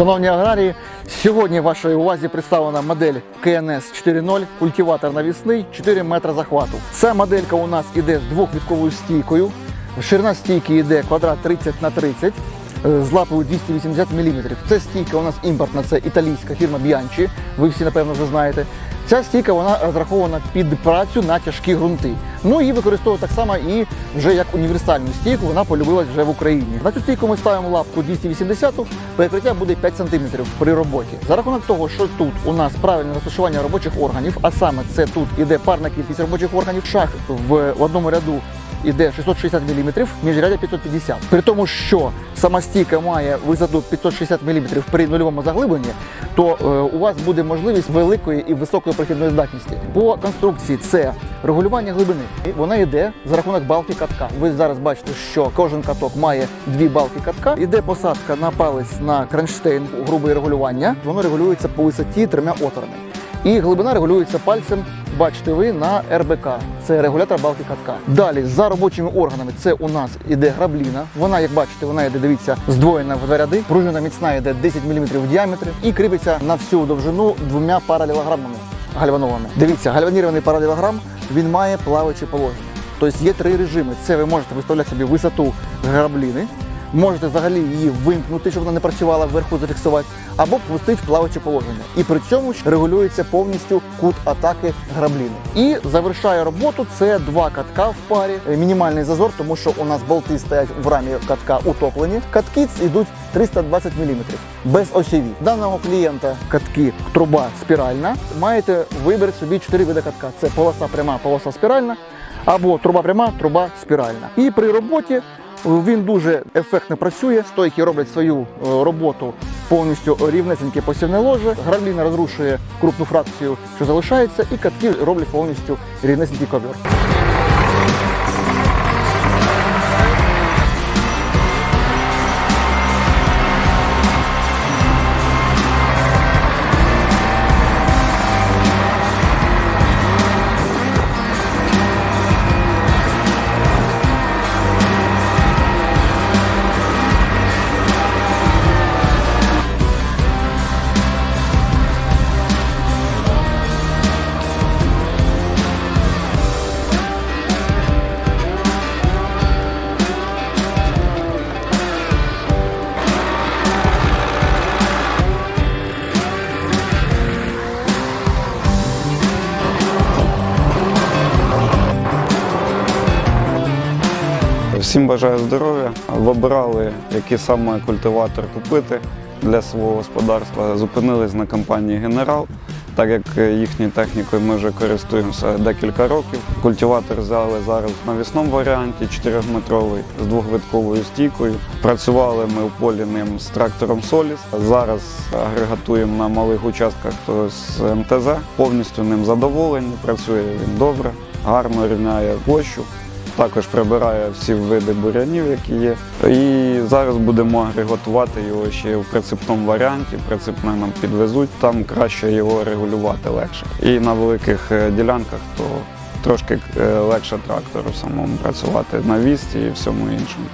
Шановні аграрії, сьогодні вашій увазі представлена модель КНС 4.0, культиватор навісний, 4 метри захвату. Ця моделька у нас іде з двохвітковою стійкою. Ширина стійки йде квадрат 30 на 30 е, з лапою 280 мм. Це стійка у нас імпортна, це італійська фірма Bianchi, ви всі напевно вже знаєте. Ця стійка вона розрахована під працю на тяжкі ґрунти. Ну її використовують так само і вже як універсальну стійку, вона полюбилась вже в Україні. На цю стійку ми ставимо лапку 280, перекриття буде 5 см при роботі. За рахунок того, що тут у нас правильне розташування робочих органів, а саме це тут іде парна кількість робочих органів, шах в одному ряду іде 660 мм, міжрядя 550. При тому, що сама має висоту 560 мм при нульовому заглибленні, то е, у вас буде можливість великої і високої прохідної здатності. По конструкції це регулювання глибини. Вона йде за рахунок балки катка. Ви зараз бачите, що кожен каток має дві балки катка. Іде посадка на палець на кронштейн, грубе регулювання. Воно регулюється по висоті трьома отворами. І глибина регулюється пальцем, бачите ви, на РБК. Це регулятор балки катка. Далі, за робочими органами, це у нас іде грабліна. Вона, як бачите, вона йде, дивіться, здвоєна в два ряди. Пружина міцна йде 10 мм в діаметрі і кріпиться на всю довжину двома паралелограмами гальванованими. Дивіться, гальванірований паралелограм, він має плаваюче положення. Тобто є три режими. Це ви можете виставляти собі висоту грабліни, можете взагалі її вимкнути, щоб вона не працювала вверху зафіксувати, або пустити в плаваюче положення. І при цьому ж регулюється повністю кут атаки грабліни. І завершає роботу це два катка в парі. Е, Мінімальний зазор, тому що у нас болти стоять в рамі катка утоплені. Катки йдуть 320 мм без осіві. Даного клієнта катки труба спіральна. Маєте вибір собі чотири види катка: це полоса пряма, полоса спіральна. Або труба пряма, труба спіральна. І при роботі він дуже ефектно працює, стойки роблять свою е, роботу повністю рівнесеньке посівне ложе. Гравліна розрушує крупну фракцію, що залишається, і катки роблять повністю рівнесенький ковер. Всім бажаю здоров'я. Вибирали, який саме культиватор купити для свого господарства. Зупинились на компанії Генерал, так як їхньою технікою ми вже користуємося декілька років. Культиватор взяли зараз в навісному варіанті 4-метровий з двохвитковою стійкою. Працювали ми в полі ним з трактором Соліс. Зараз агрегатуємо на малих участках з МТЗ. Повністю ним задоволені. Працює він добре, гарно рівняє площу. Також прибирає всі види бурянів, які є. І зараз будемо агреготувати його ще в прицепному варіанті. Прицепне нам підвезуть, там краще його регулювати легше. І на великих е, ділянках то трошки е, легше трактору самому працювати на вісті і всьому іншому.